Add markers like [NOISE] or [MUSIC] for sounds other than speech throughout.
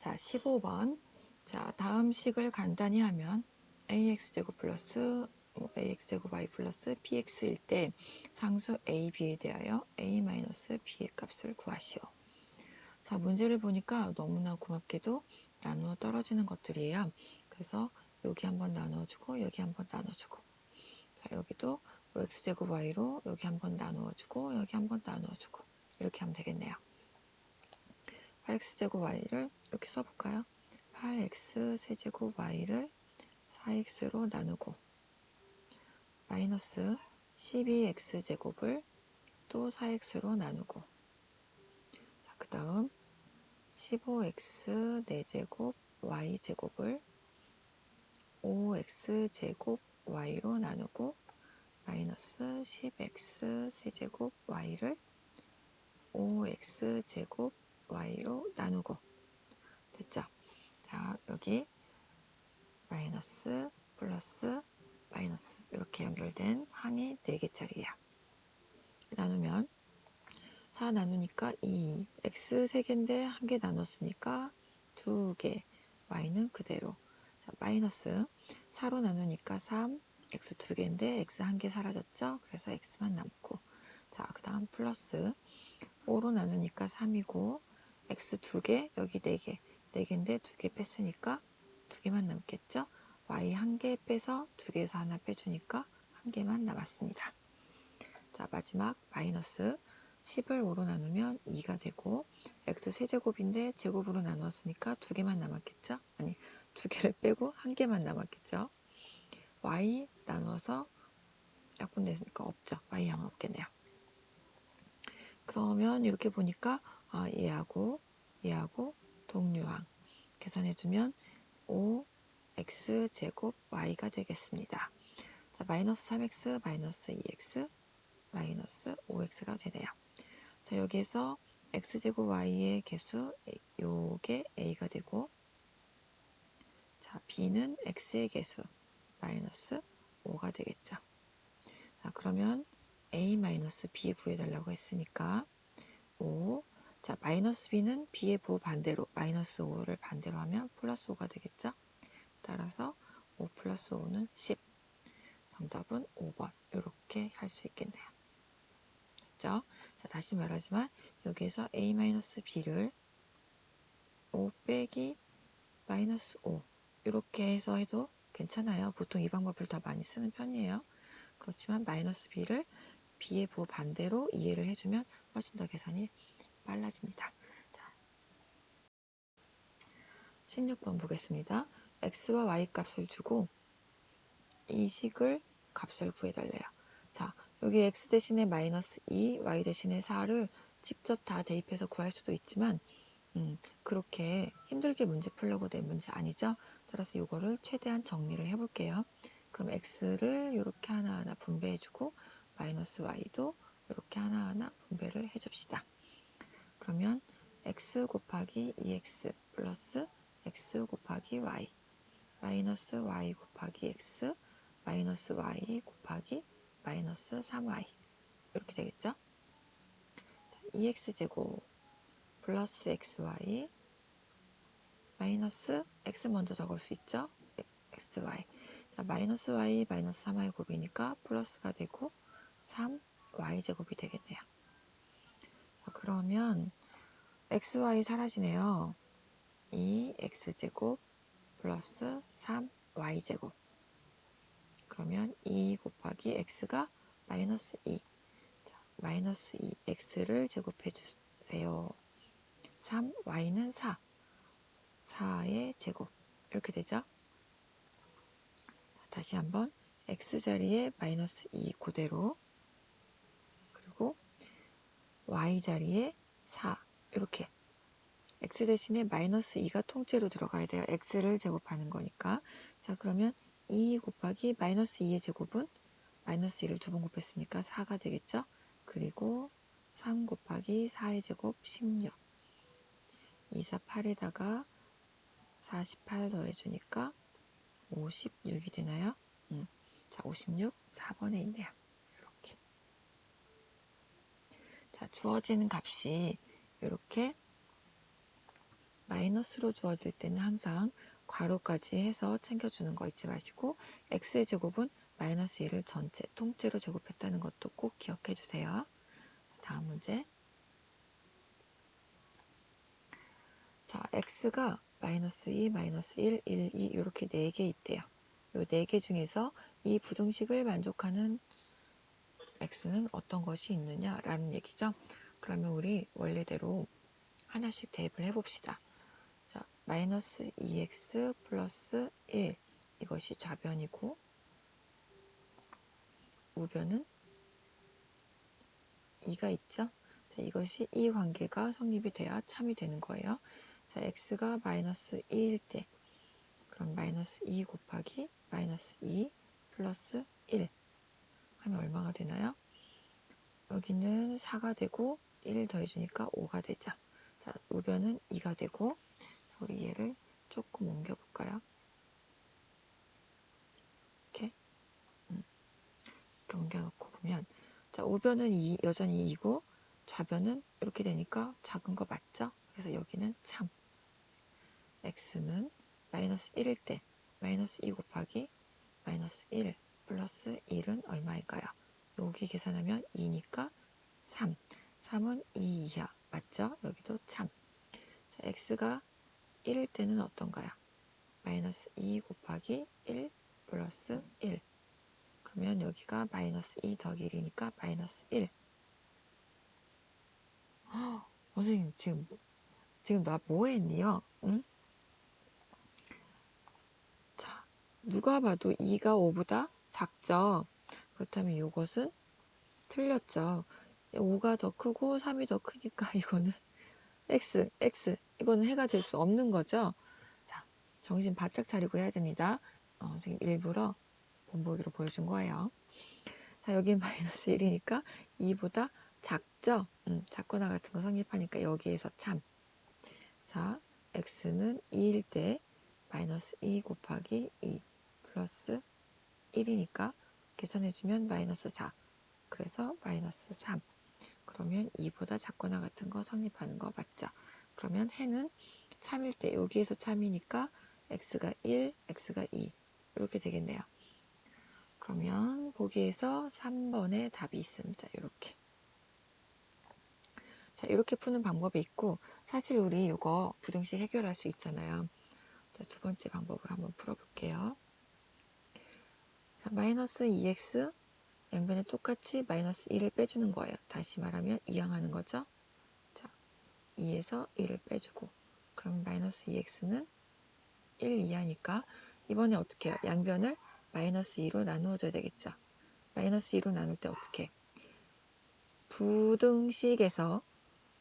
자, 15번. 자, 다음 식을 간단히 하면 ax제곱 플러스 뭐 ax제곱 y 플러스 px일 때 상수 a, b에 대하여 a 마이너스 값을 구하시오. 자, 문제를 보니까 너무나 고맙게도 나누어 떨어지는 것들이에요. 그래서 여기 한번 나눠주고 여기 한번 나눠주고 자, 여기도 뭐 x제곱 y로 여기 한번 나누어주고 여기 한번 나누어주고 이렇게 하면 되겠네요. 8x제곱 y를 이렇게 써볼까요? 8x 세제곱 y를 4x로 나누고 마이너스 12x제곱을 또 4x로 나누고 자, 그 다음 15x 4제곱 y제곱을 5x제곱 y로 나누고 마이너스 10x 세제곱 y를 5x제곱 y로 나누고. 됐죠? 자 여기 마이너스 플러스 마이너스. 이렇게 연결된 항이 4개짜리예요. 나누면 4 나누니까 2 x 3개인데 한 개 나눴으니까 2개. Y는 그대로. 자 마이너스 4로 나누니까 3 x 2개인데 x 한 개 사라졌죠? 그래서 x만 남고. 자 그 다음 플러스 5로 나누니까 3이고 x 2개 여기 4개 4개인데 2개 뺐으니까 2개만 남겠죠? y 한개 빼서 2개에서 하나 빼주니까 한 개만 남았습니다. 자 마지막 마이너스 10을 5로 나누면 2가 되고 x 세제곱인데 제곱으로 나누었으니까 2개만 남았겠죠? 아니 2개를 빼고 한 개만 남았겠죠? y 나누어서 약분됐으니까 없죠. y 양은 없겠네요. 그러면 이렇게 보니까 아, 얘하고 얘하고 동류항 계산해주면 5x 제곱 y가 되겠습니다. 자 마이너스 3x 마이너스 2x 마이너스 5x가 되네요. 자 여기에서 x제곱 y의 개수 요게 a가 되고 자 b는 x의 개수 마이너스 5가 되겠죠. 자 그러면 a 마이너스 b 구해달라고 했으니까 5 자, 마이너스 b는 b의 부 반대로 마이너스 5를 반대로 하면 플러스 5가 되겠죠? 따라서 5 플러스 5는 10. 정답은 5번. 이렇게 할 수 있겠네요. 됐죠? 자, 다시 말하지만 여기에서 a 마이너스 b를 5 빼기 마이너스 5 이렇게 해서 해도 괜찮아요. 보통 이 방법을 더 많이 쓰는 편이에요. 그렇지만 마이너스 b를 b의 부 반대로 이해를 해주면 훨씬 더 계산이 빨라집니다. 자, 16번 보겠습니다. x와 y 값을 주고 이 식을 값을 구해달래요. 자, 여기 x 대신에 마이너스 2, y 대신에 4를 직접 다 대입해서 구할 수도 있지만 음, 그렇게 힘들게 문제 풀려고 낸 문제 아니죠? 따라서 이거를 최대한 정리를 해볼게요. 그럼 x를 이렇게 하나하나 분배해주고 마이너스 y도 이렇게 하나하나 분배를 해줍시다. 그러면 x 곱하기 2x 플러스 x 곱하기 y 마이너스 y 곱하기 x 마이너스 y 곱하기 마이너스 3y 이렇게 되겠죠? 자, 2x제곱 플러스 xy 마이너스 x 먼저 적을 수 있죠? xy 자, 마이너스 y 마이너스 3y 곱이니까 플러스가 되고 3y제곱이 되겠네요. 자, 그러면 xy 사라지네요. 2x제곱 플러스 3y제곱 그러면 2 곱하기 x가 마이너스 2 자, 마이너스 2 x를 제곱해 주세요. 3 y는 4 4의 제곱 이렇게 되죠. 자, 다시 한번 x자리에 마이너스 2 그대로 y자리에 4 이렇게 x 대신에 마이너스 2가 통째로 들어가야 돼요. x를 제곱하는 거니까. 자 그러면 2 곱하기 마이너스 2의 제곱은 마이너스 2를 두 번 곱했으니까 4가 되겠죠. 그리고 3 곱하기 4의 제곱 16 2, 4, 8에다가 48 더해주니까 56이 되나요? 음. 자, 56, 4번에 있네요. 이렇게. 자, 주어지는 값이 이렇게 마이너스로 주어질 때는 항상 괄호까지 해서 챙겨주는 거 잊지 마시고 x의 제곱은 마이너스 1을 전체 통째로 제곱했다는 것도 꼭 기억해 주세요. 다음 문제. 자, x가 마이너스 2, 마이너스 1, 1, 2 이렇게 4개 있대요. 이 4개 중에서 이 부등식을 만족하는 x는 어떤 것이 있느냐 라는 얘기죠. 그러면 우리 원래대로 하나씩 대입을 해봅시다. 자, 마이너스 2x 플러스 1 이것이 좌변이고 우변은 2가 있죠. 자, 이것이 이 관계가 성립이 돼야 참이 되는 거예요. 자, x가 마이너스 2일 때 그럼 마이너스 2 곱하기 마이너스 2 플러스 1 하면 얼마가 되나요? 여기는 4가 되고 1 더해주니까 5가 되죠. 자, 우변은 2가 되고 자, 우리 얘를 조금 옮겨볼까요? 이렇게 음, 이렇게 옮겨놓고 보면 자, 우변은 2, 여전히 2고 좌변은 이렇게 되니까 작은 거 맞죠? 그래서 여기는 참 x는 마이너스 1일 때 마이너스 2 곱하기 마이너스 1 플러스 1은 얼마일까요? 여기 계산하면 2니까 3. 3은 2 이하. 맞죠? 여기도 참. 자, x가 1일 때는 어떤가요? 마이너스 2 곱하기 1 플러스 1. 그러면 여기가 마이너스 2 더하기 1이니까 마이너스 1. 허, [GASPS] 선생님 지금 지금 나 뭐 했니요? 응? 자, 누가 봐도 2가 5보다 작죠? 그렇다면 이것은 틀렸죠. 5가 더 크고 3이 더 크니까 [LAUGHS] 이거는 x, x. 이거는 해가 될 수 없는 거죠. 자, 정신 바짝 차리고 해야 됩니다. 어, 선생님 일부러 본보기로 보여준 거예요. 자, 여기 [LAUGHS] 마이너스 1이니까 2보다 작죠? 음, 작거나 같은 거 성립하니까 여기에서 참. 자, x는 2일 때 마이너스 2 곱하기 2 플러스 1이니까 계산해주면 마이너스 4. 그래서 마이너스 3. 그러면 2보다 작거나 같은 거 성립하는 거 맞죠? 그러면 해는 참일 때 여기에서 참이니까 x가 1, x가 2 이렇게 되겠네요. 그러면 보기에서 3번의 답이 있습니다. 이렇게. 자, 이렇게 푸는 방법이 있고 사실 우리 이거 부등식 해결할 수 있잖아요. 자, 두 번째 방법을 한번 풀어볼게요. 자, 마이너스 2x 양변에 똑같이 마이너스 1을 빼주는 거예요. 다시 말하면 이항하는 거죠. 자, 2에서 1을 빼주고 그럼 마이너스 2x는 1 이하니까 이번에 어떻게 해요? 양변을 마이너스 2로 나누어줘야 되겠죠. 마이너스 2로 나눌 때 어떻게 부등식에서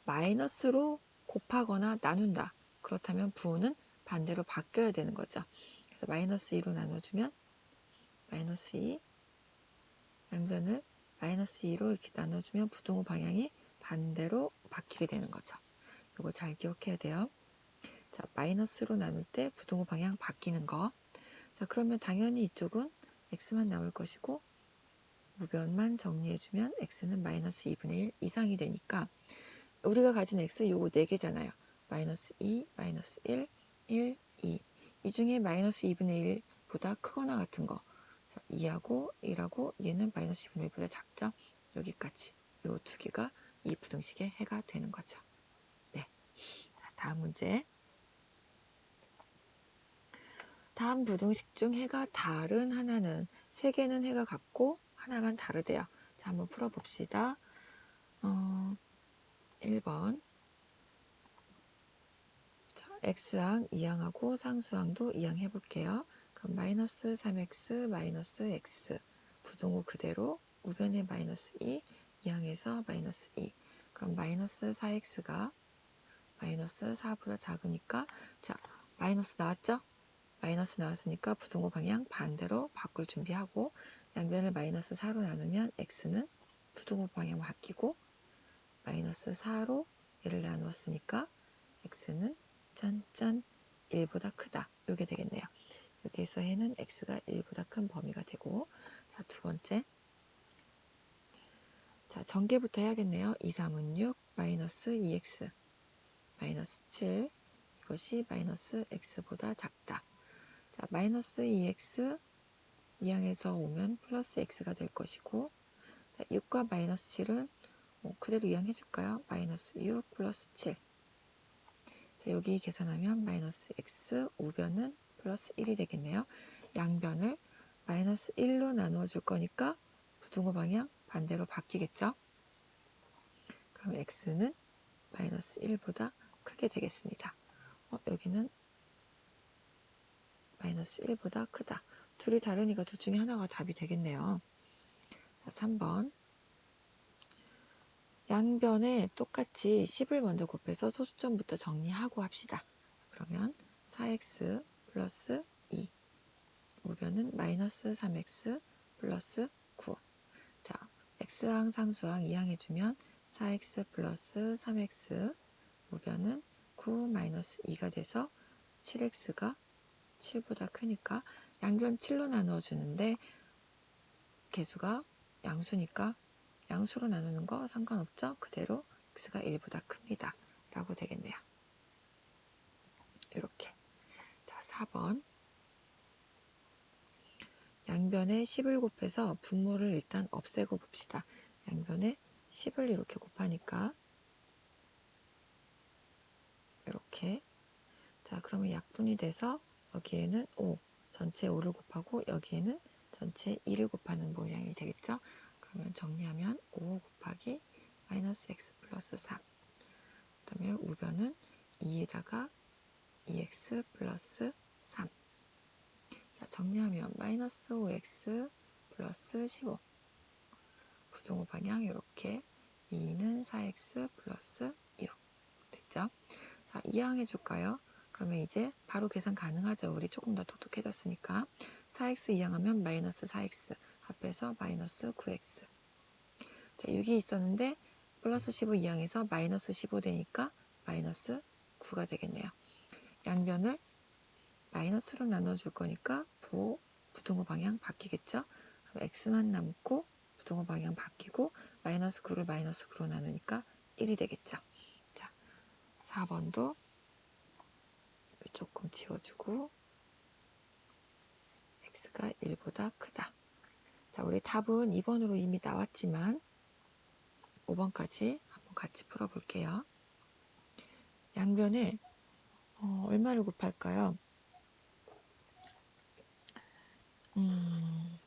마이너스로 곱하거나 나눈다. 그렇다면 부호는 반대로 바뀌어야 되는 거죠. 그래서 마이너스 2로 나눠주면 마이너스 2 양변을 마이너스 2로 이렇게 나눠주면 부등호 방향이 반대로 바뀌게 되는 거죠. 이거 잘 기억해야 돼요. 자, 마이너스로 나눌 때 부등호 방향 바뀌는 거. 자, 그러면 당연히 이쪽은 x만 남을 것이고 무변만 정리해주면 x는 마이너스 2분의 1 이상이 되니까 우리가 가진 x 요거 4개잖아요. 마이너스 2, 마이너스 1, 1, 2. 이 중에 마이너스 2분의 1보다 크거나 같은 거. 자, 2하고 1하고 얘는 마이너스 2분의 1보다 작죠? 여기까지. 요 두 개가 이 부등식의 해가 되는 거죠. 네. 자, 다음 문제. 다음 부등식 중 해가 다른 하나는 세 개는 해가 같고 하나만 다르대요. 자, 한번 풀어봅시다. 어, 1번. 자, x항, 2항하고 상수항도 2항 해볼게요. 그럼 마이너스 3x 마이너스 x 부등호 그대로 우변에 마이너스 2 2항에서 마이너스 2 그럼 마이너스 4x가 마이너스 4보다 작으니까 자 마이너스 나왔죠? 마이너스 나왔으니까 부등호 방향 반대로 바꿀 준비하고 양변을 마이너스 4로 나누면 x는 부등호 방향 바뀌고 마이너스 4로 얘를 나누었으니까 x는 짠짠 1보다 크다. 이게 되겠네요. 여기에서 해는 x가 1보다 큰 범위가 되고 자, 두 번째 자, 전개부터 해야겠네요. 2, 3은 6, 마이너스 2x 마이너스 7 그것이 마이너스 x보다 작다. 자, 마이너스 2x 이항에서 오면 플러스 x가 될 것이고 자, 6과 마이너스 7은 어, 그대로 이항해 줄까요? 마이너스 6 플러스 7 자, 여기 계산하면 마이너스 x 우변은 플러스 1이 되겠네요. 양변을 마이너스 1로 나누어 줄 거니까 부등호 방향 반대로 바뀌겠죠? 그럼 x는 마이너스 1보다 크게 되겠습니다. 어, 여기는 마이너스 1보다 크다. 둘이 다르니까 둘 중에 하나가 답이 되겠네요. 자, 3번. 양변에 똑같이 10을 먼저 곱해서 소수점부터 정리하고 합시다. 그러면 4x 플러스 2 우변은 마이너스 3x 플러스 9 자, x항 상수항 이항해주면 4x 플러스 3x 우변은 9 마이너스 2가 돼서 7x가 7보다 크니까 양변 7로 나누어 주는데 개수가 양수니까 양수로 나누는 거 상관없죠? 그대로 x가 1보다 큽니다. 라고 되겠네요. 이렇게. 자, 4번. 양변에 10을 곱해서 분모를 일단 없애고 봅시다. 양변에 10을 이렇게 곱하니까 이렇게 자 그러면 약분이 돼서 여기에는 5 전체 5를 곱하고 여기에는 전체 2를 곱하는 모양이 되겠죠. 그러면 정리하면 5 곱하기 마이너스 x 플러스 3. 그 다음에 우변은 2에다가 2x 플러스 3. 자, 정리하면 마이너스 5x 플러스 15. 부등호 방향 이렇게 2는 4x 플러스 6. 됐죠? 자, 이항해 줄까요? 그러면 이제 바로 계산 가능하죠. 우리 조금 더 똑똑해졌으니까. 4x 이항하면 마이너스 4x 합해서 마이너스 9x. 자, 6이 있었는데 플러스 15 이항해서 마이너스 15 되니까 마이너스 9가 되겠네요. 양변을 마이너스로 나눠줄 거니까 부, 부등호 방향 바뀌겠죠? 그럼 x만 남고 부등호 방향 바뀌고 마이너스 9를 마이너스 9로 나누니까 1이 되겠죠. 자, 4번도 조금 지워주고 x가 1보다 크다. 자, 우리 답은 2번으로 이미 나왔지만 5번까지 한번 같이 풀어볼게요. 양변에 어, 얼마를 곱할까요? 음,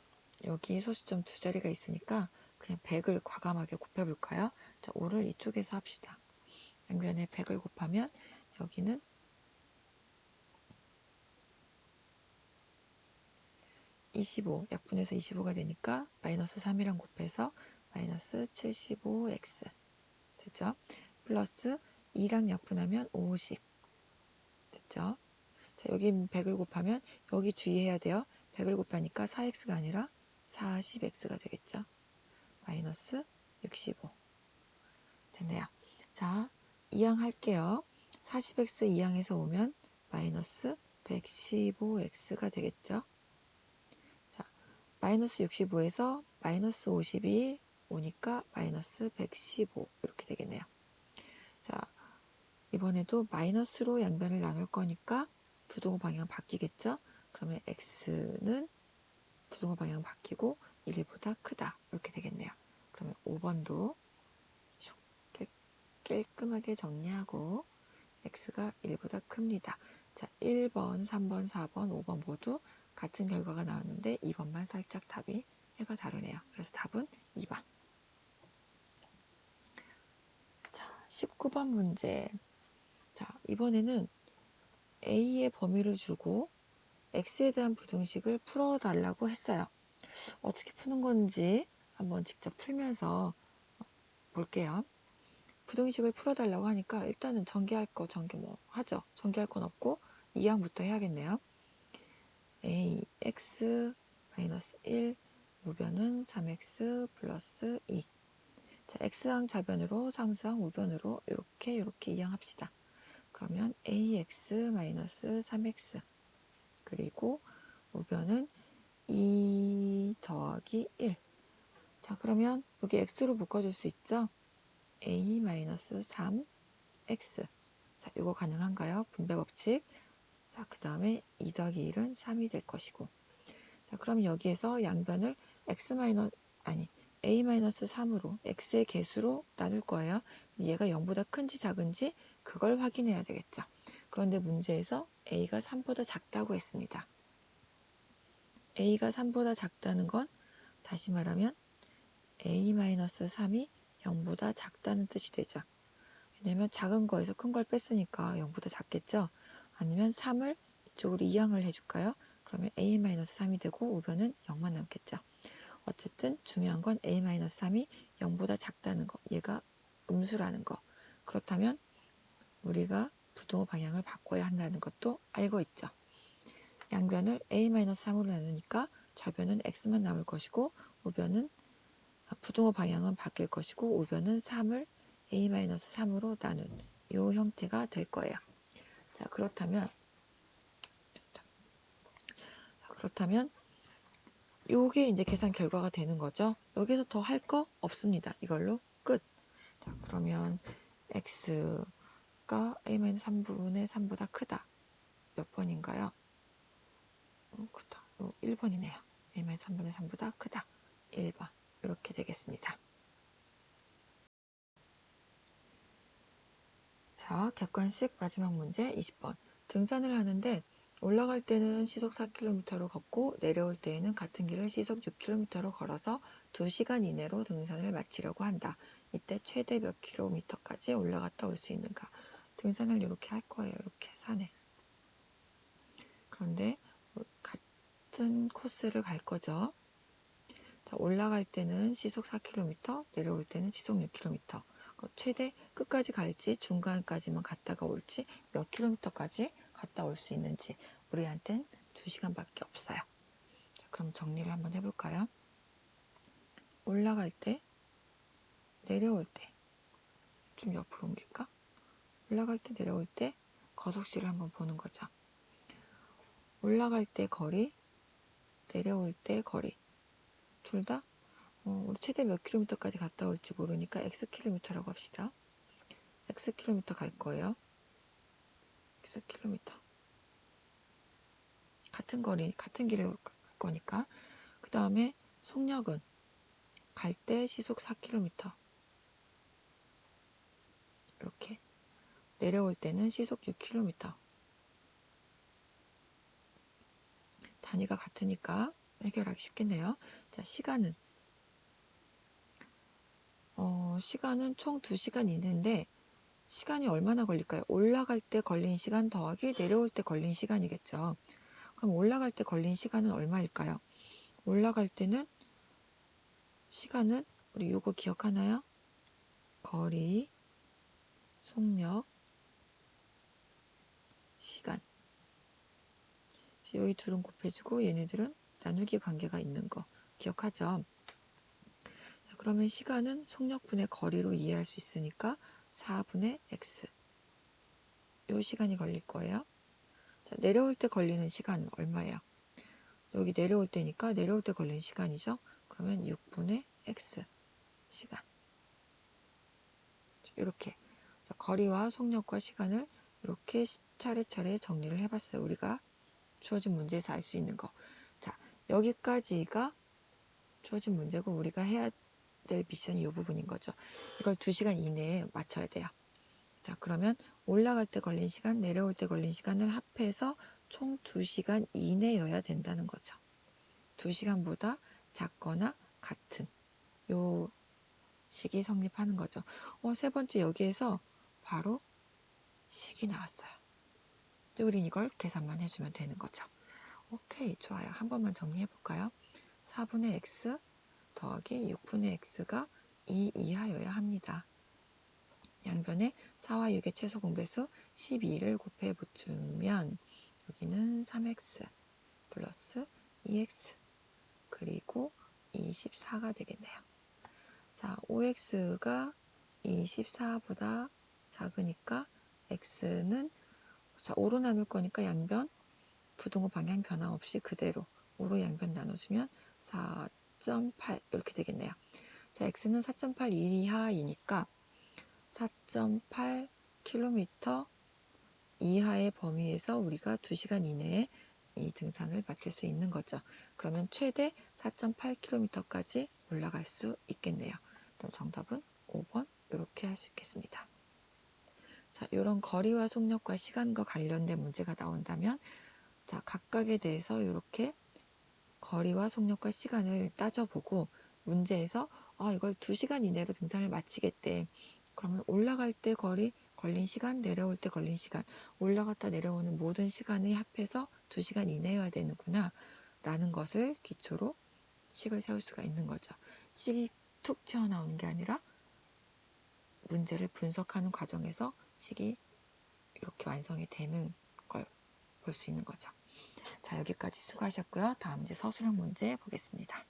여기 소수점 두 자리가 있으니까 그냥 100을 과감하게 곱해볼까요? 자, 5를 이쪽에서 합시다. 양변에 100을 곱하면 여기는 25, 약분해서 25가 되니까 마이너스 3이랑 곱해서 마이너스 75x 됐죠? 플러스 2랑 약분하면 50 됐죠? 자, 여기 100을 곱하면 여기 주의해야 돼요. 100을 곱하니까 4x가 아니라 40x가 되겠죠? 마이너스 65 됐네요. 자, 이항 할게요. 40x 이항에서 오면 마이너스 115x가 되겠죠? 마이너스 65에서 마이너스 50이 오니까 마이너스 115 이렇게 되겠네요. 자, 이번에도 마이너스로 양변을 나눌 거니까 부동호 방향 바뀌겠죠? 그러면 x는 부동호 방향 바뀌고 1보다 크다 이렇게 되겠네요. 그러면 5번도 깔끔하게 정리하고 x가 1보다 큽니다. 자, 1번, 3번, 4번, 5번 모두 같은 결과가 나왔는데 2번만 살짝 답이 해가 다르네요. 그래서 답은 2번. 자, 19번 문제. 자, 이번에는 A의 범위를 주고 X에 대한 부등식을 풀어달라고 했어요. 어떻게 푸는 건지 한번 직접 풀면서 볼게요. 부등식을 풀어달라고 하니까 일단은 전개할 거 전개 뭐 하죠. 전개할 건 없고 2항부터 해야겠네요. a x 마이너스 1 우변은 3x 플러스 2 자, x항 좌변으로 상수항 우변으로 이렇게 이렇게 이항합시다. 그러면 ax 마이너스 3x 그리고 우변은 2 더하기 1 자, 그러면 여기 x로 묶어줄 수 있죠? a 마이너스 3x 자, 이거 가능한가요? 분배 법칙. 자, 그 다음에 2 더하기 1은 3이 될 것이고. 자, 그럼 여기에서 양변을 x 아니, a-3으로 x의 개수로 나눌 거예요. 얘가 0보다 큰지 작은지 그걸 확인해야 되겠죠. 그런데 문제에서 a가 3보다 작다고 했습니다. a가 3보다 작다는 건 다시 말하면 a-3이 0보다 작다는 뜻이 되죠. 왜냐면 작은 거에서 큰 걸 뺐으니까 0보다 작겠죠. 아니면 3을 이쪽으로 이항을 해줄까요? 그러면 a-3이 되고 우변은 0만 남겠죠. 어쨌든 중요한 건 a-3이 0보다 작다는 거. 얘가 음수라는 거. 그렇다면 우리가 부등호 방향을 바꿔야 한다는 것도 알고 있죠. 양변을 a-3으로 나누니까 좌변은 x만 남을 것이고 우변은 부등호 방향은 바뀔 것이고 우변은 3을 a-3으로 나눈 이 형태가 될 거예요. 자 그렇다면 그렇다면 요게 이제 계산 결과가 되는 거죠. 여기서 더 할 거 없습니다. 이걸로 끝. 자 그러면 x 가 a-3분의 3보다 크다. 몇 번인가요? 어, 크다. 요 1번이네요. a-3분의 3보다 크다. 1번. 이렇게 되겠습니다. 자, 객관식 마지막 문제 20번. 등산을 하는데 올라갈 때는 시속 4km로 걷고 내려올 때에는 같은 길을 시속 6km로 걸어서 2시간 이내로 등산을 마치려고 한다. 이때 최대 몇 킬로미터까지 올라갔다 올 수 있는가? 등산을 이렇게 할 거예요. 이렇게 산에. 그런데 같은 코스를 갈 거죠. 자, 올라갈 때는 시속 4km, 내려올 때는 시속 6km. 그 최대 끝까지 갈지 중간까지만 갔다가 올지 몇 킬로미터까지 갔다 올 수 있는지 우리한텐 2시간밖에 없어요. 자, 그럼 정리를 한번 해볼까요? 올라갈 때, 내려올 때, 좀 옆으로 옮길까? 올라갈 때, 내려올 때 거속시를 한번 보는 거죠. 올라갈 때 거리, 내려올 때 거리. 둘 다, 어, 최대 몇 킬로미터까지 갔다 올지 모르니까 x 킬로미터라고 합시다. x 킬로미터 갈 거예요. x 킬로미터. 같은 거리, 같은 길을 갈 거니까. 그 다음에 속력은 갈 때 시속 4km. 이렇게. 내려올 때는 시속 6km. 단위가 같으니까 해결하기 쉽겠네요. 자, 시간은 어, 시간은 총 2시간 있는데 시간이 얼마나 걸릴까요? 올라갈 때 걸린 시간 더하기 내려올 때 걸린 시간이겠죠. 그럼 올라갈 때 걸린 시간은 얼마일까요? 올라갈 때는 시간은 우리 요거 기억하나요? 거리, 속력, 시간. 여기 둘은 곱해주고 얘네들은 나누기 관계가 있는 거 기억하죠? 자, 그러면 시간은 속력분의 거리로 이해할 수 있으니까 4분의 x 요 시간이 걸릴 거예요. 자, 내려올 때 걸리는 시간은 얼마예요? 여기 내려올 때니까 내려올 때 걸리는 시간이죠. 그러면 6분의 x 시간 이렇게 자, 거리와 속력과 시간을 이렇게 차례차례 정리를 해봤어요. 우리가 주어진 문제에서 알 수 있는 거. 자, 여기까지가 주어진 문제고 우리가 해야 될 미션이 이 부분인 거죠. 이걸 2시간 이내에 맞춰야 돼요. 자, 그러면 올라갈 때 걸린 시간, 내려올 때 걸린 시간을 합해서 총 2시간 이내여야 된다는 거죠. 2시간보다 작거나 같은 요 식이 성립하는 거죠. 어, 세 번째 여기에서 바로 식이 나왔어요. 우린 이걸 계산만 해주면 되는 거죠. 오케이, 좋아요. 한 번만 정리해 볼까요? 4분의 x 더하기 6분의 x가 2 이하여야 합니다. 양변에 4와 6의 최소 공배수 12를 곱해 붙이면 여기는 3x 플러스 2x 그리고 24가 되겠네요. 자, 5x가 24보다 작으니까 x는 자, 5로 나눌 거니까 양변 부등호 방향 변화 없이 그대로 5로 양변 나눠주면 4.8 이렇게 되겠네요. 자, x는 4.8 이하이니까 4.8km 이하의 범위에서 우리가 2시간 이내에 이 등산을 마칠 수 있는 거죠. 그러면 최대 4.8km까지 올라갈 수 있겠네요. 그럼 정답은 5번 이렇게 있겠습니다. 자, 이런 거리와 속력과 시간과 관련된 문제가 나온다면 자, 각각에 대해서 이렇게 거리와 속력과 시간을 따져보고 문제에서 아, 이걸 2시간 이내로 등산을 마치겠대. 그러면 올라갈 때 거리, 걸린 시간, 내려올 때 걸린 시간, 올라갔다 내려오는 모든 시간을 합해서 2시간 이내여야 되는구나. 라는 것을 기초로 식을 세울 수가 있는 거죠. 식이 툭 튀어나오는 게 아니라 문제를 분석하는 과정에서 식이 이렇게 완성이 되는 걸 볼 수 있는 거죠. 자, 여기까지 수고하셨고요. 다음 이제 서술형 문제 보겠습니다.